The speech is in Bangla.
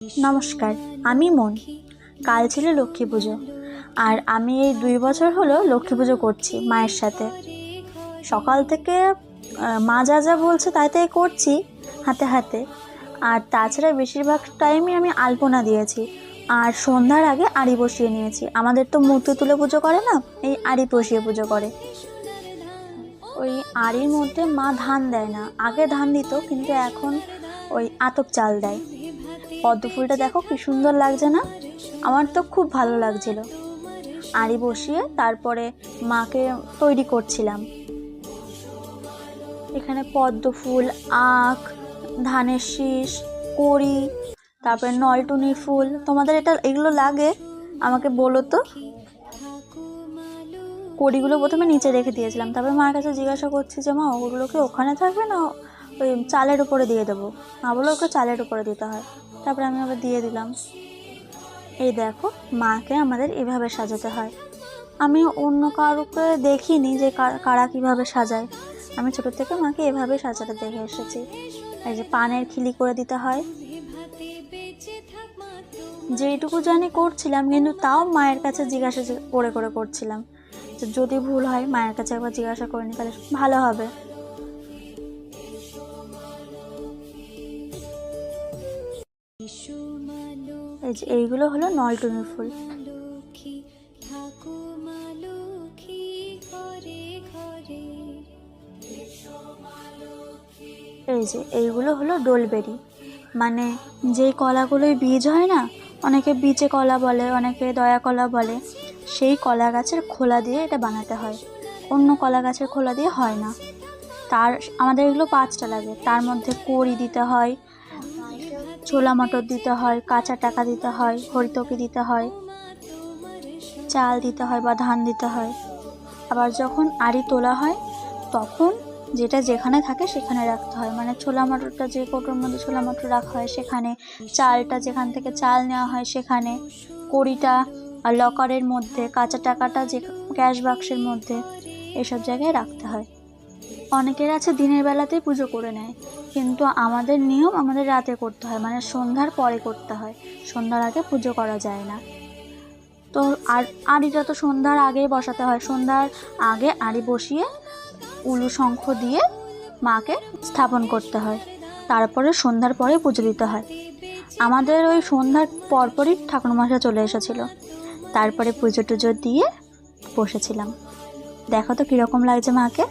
নমস্কার, আমি মন। কাল ছিল লক্ষ্মী পুজো। আর আমি এই দুই বছর হলো লক্ষ্মী পুজো করছি মায়ের সাথে। সকাল থেকে মা যা যা বলছে তাই তাই করছি, হাতে হাতে। আর তাছাড়া বেশিরভাগ টাইমই আমি আলপনা দিয়েছি। আর সন্ধ্যার আগে আড়ি বসিয়ে নিয়েছি। আমাদের তো মূর্তি তুলে পুজো করে না, এই আড়ি বসিয়ে পুজো করে। ওই আড়ির মধ্যে মা ধান দেয় না, আগে ধান দিত, কিন্তু এখন ওই আতপ চাল দেয়। পদ্ম ফুলটা দেখো কি সুন্দর লাগছে না? আমার তো খুব ভালো লাগছিল। আড়ি বসিয়ে তারপরে মাকে তৈরি করছিলাম। এখানে পদ্ম ফুল আখ, ধানের শীষ, কড়ি, তারপরে নলটুনি ফুল। তোমাদের এটা এগুলো লাগে? আমাকে বলো তো। কড়িগুলো প্রথমে নিচে রেখে দিয়েছিলাম। তারপরে মার কাছে জিজ্ঞাসা করছি যে, মা, ওগুলো কি ওখানে থাকবে না? ওই চালের উপরে দিয়ে দেবো। মা বলো ওকে চালের উপরে দিতে হয়। তারপরে আমি আবার দিয়ে দিলাম। এই দেখো, মাকে আমাদের এভাবে সাজাতে হয়। আমি অন্য কারোকে দেখিনি যে কার- কীভাবে সাজায়। আমি ছোটো থেকে মাকে এভাবে সাজাতে দেখে এসেছি। এই যে পানের খিলি করে দিতে হয়। যেইটুকু জানি করছিলাম, কিন্তু তাও মায়ের কাছে জিজ্ঞাসা করে করে করছিলাম। যদি ভুল হয়, মায়ের কাছে একবার জিজ্ঞাসা করে নি, তাহলে ভালো হবে। এই যে এইগুলো হলো নলটুনি ফুল। এই যে এইগুলো হলো ডোলবেরি। মানে যেই কলাগুলোই বীজ হয় না অনেকে বীজে কলা বলে অনেকে দয়া কলা বলে সেই কলা গাছের খোলা দিয়ে এটা বানাতে হয়। অন্য কলা গাছের খোলা দিয়ে হয় না। তার আমাদের এগুলো পাঁচটা লাগে। তার মধ্যে কড়ি দিতে হয় ছোলা মটর দিতে হয়, কাঁচা টাকা দিতে হয়, হরিতকি দিতে হয়, চাল দিতে হয় বা ধান দিতে হয়। আবার যখন আড়ি তোলা হয়, তখন যেটা যেখানে থাকে সেখানে রাখতে হয়। মানে ছোলা মটরটা যে কৌটোর মধ্যে ছোলা মটর রাখা হয়, সেখানে চালটা যেখান থেকে চাল নেওয়া হয়, সেখানে কড়িটা লকারের মধ্যে, কাঁচা টাকাটা যে ক্যাশ বাক্সের মধ্যে, এসব জায়গায় রাখতে হয়। অনেকের আছে দিনের বেলাতেই পুজো করে নেয়। কিন্তু আমাদের নিয়ম আমাদের রাতে করতে হয় মানে সন্ধ্যার পরে করতে হয়। সন্ধ্যার আগে পুজো করা যায় না। তো আর আড়িটা তো সন্ধ্যার আগেই বসাতে হয়, সন্ধ্যার আগে আড়ি বসিয়ে উলু শঙ্খ দিয়ে মাকে স্থাপন করতে হয়। তারপরে সন্ধ্যার পরে পুজো দিতে হয়। আমাদের ওই সন্ধ্যার পরপরই ঠাকুরমশাই চলে এসেছিল। তারপরে পুজো টুজো দিয়ে বসেছিলাম। দেখো তো কীরকম লাগছে মাকে।